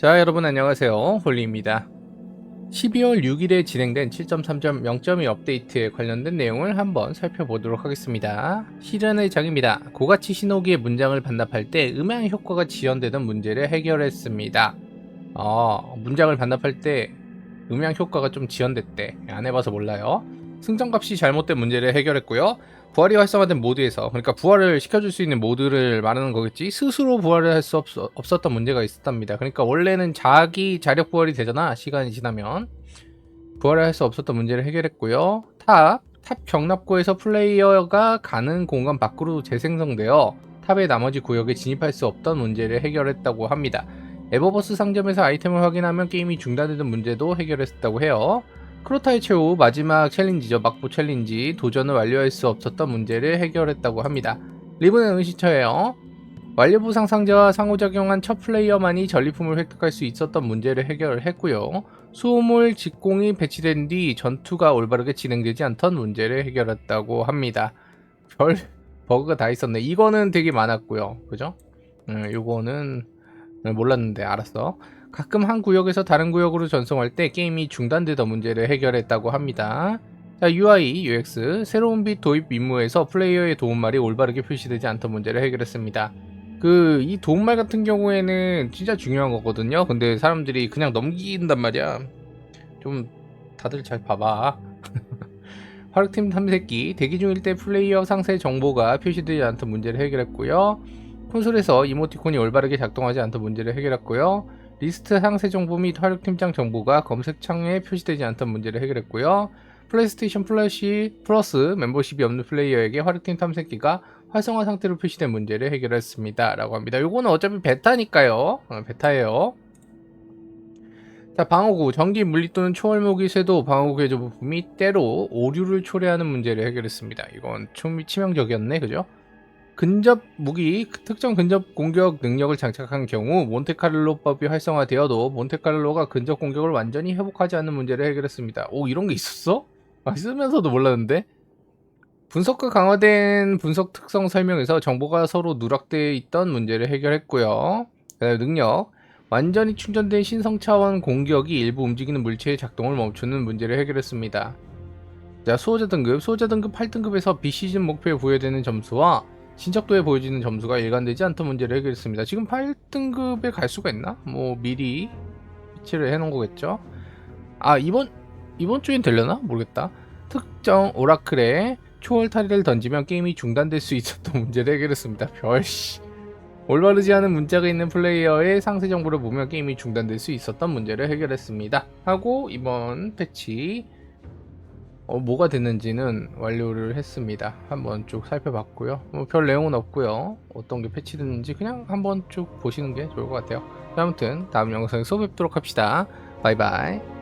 자 여러분 안녕하세요. 홀리입니다. 12월 6일에 진행된 7.3.0.2 업데이트에 관련된 내용을 한번 살펴보도록 하겠습니다. 실현의 장입니다. 고가치 신호기의 문장을 반납할 때 음향 효과가 지연되던 문제를 해결했습니다. 어, 문장을 반납할 때 음향 효과가 좀 지연됐대. 안 해봐서 몰라요 승전값이 잘못된 문제를 해결했고요. 부활이 활성화된 모드에서 그러니까 부활을 시켜줄 수 있는 모드를 말하는 거겠지? 스스로 부활을 할 수 없었던 문제가 있었답니다. 그러니까 원래는 자기 자력 부활이 되잖아 시간이 지나면. 부활을 할 수 없었던 문제를 해결했고요. 탑, 탑 경납구에서 플레이어가 가는 공간 밖으로 재생성되어 탑의 나머지 구역에 진입할 수 없던 문제를 해결했다고 합니다. 에버버스 상점에서 아이템을 확인하면 게임이 중단되던 문제도 해결했다고 해요 크로타의 최후 마지막 챌린지죠. 막부 챌린지 도전을 완료할 수 없었던 문제를 해결했다고 합니다. 리븐의 은신처예요. 완료 보상 상자와 상호작용한 첫 플레이어만이 전리품을 획득할 수 있었던 문제를 해결했고요. 수호물 직공이 배치된 뒤 전투가 올바르게 진행되지 않던 문제를 해결했다고 합니다. 별 버그가 다 있었네. 이거는 되게 많았고요. 그죠? 음, 요거는 몰랐는데 알았어. 가끔 한 구역에서 다른 구역으로 전송할 때 게임이 중단되던 문제를 해결했다고 합니다. 자, UI, UX, 새로운 빛 도입 임무에서 플레이어의 도움말이 올바르게 표시되지 않던 문제를 해결했습니다. 그, 이 도움말 같은 경우에는 진짜 중요한 거거든요. 근데 사람들이 그냥 넘긴단 말이야. 좀, 다들 잘 봐봐. 화력팀 탐색기, 대기 중일 때 플레이어 상세 정보가 표시되지 않던 문제를 해결했고요. 콘솔에서 이모티콘이 올바르게 작동하지 않던 문제를 해결했고요. 리스트 상세 정보 및 화력팀장 정보가 검색창에 표시되지 않던 문제를 해결했고요. 플레이스테이션 플래시 플러스 멤버십이 없는 플레이어에게 화력팀 탐색기가 활성화 상태로 표시된 문제를 해결했습니다. 라고 합니다. 요거는 어차피 베타니까요. 어, 베타예요. 자, 방어구, 전기, 물리 또는 초월무기 쇄도 방어구 개조 부품이 때로 오류를 초래하는 문제를 해결했습니다. 이건 좀 치명적이었네, 그죠? 근접 무기 특정 근접 공격 능력을 장착한 경우 몬테카를로법이 활성화되어도 몬테카를로가 근접 공격을 완전히 회복하지 않는 문제를 해결했습니다. 오 이런 게 있었어? 아, 쓰면서도 몰랐는데 분석과 강화된 분석 특성 설명에서 정보가 서로 누락되어 있던 문제를 해결했고요. 그다음에 능력 완전히 충전된 신성 차원 공격이 일부 움직이는 물체의 작동을 멈추는 문제를 해결했습니다. 자, 수호자 등급, 수호자 등급 8등급에서 비시즌 목표에 부여되는 점수와 신적도에 보여지는 점수가 일관되지 않던 문제를 해결했습니다. 지금 8등급에 갈 수가 있나? 뭐 미리 배치를 해놓은 거겠죠? 아 이번 이번 주엔 되려나? 모르겠다. 특정 오라클에 초월 탈의를 던지면 게임이 중단될 수 있었던 문제를 해결했습니다. 별씨. 올바르지 않은 문자가 있는 플레이어의 상세 정보를 보면 게임이 중단될 수 있었던 문제를 해결했습니다. 하고 이번 패치 어, 뭐가 됐는지는 완료를 했습니다. 한번 쭉 살펴봤고요. 뭐 별 내용은 없고요. 어떤 게 패치됐는지 그냥 한번 쭉 보시는 게 좋을 것 같아요. 아무튼 다음 영상에서 뵙도록 합시다. 바이바이.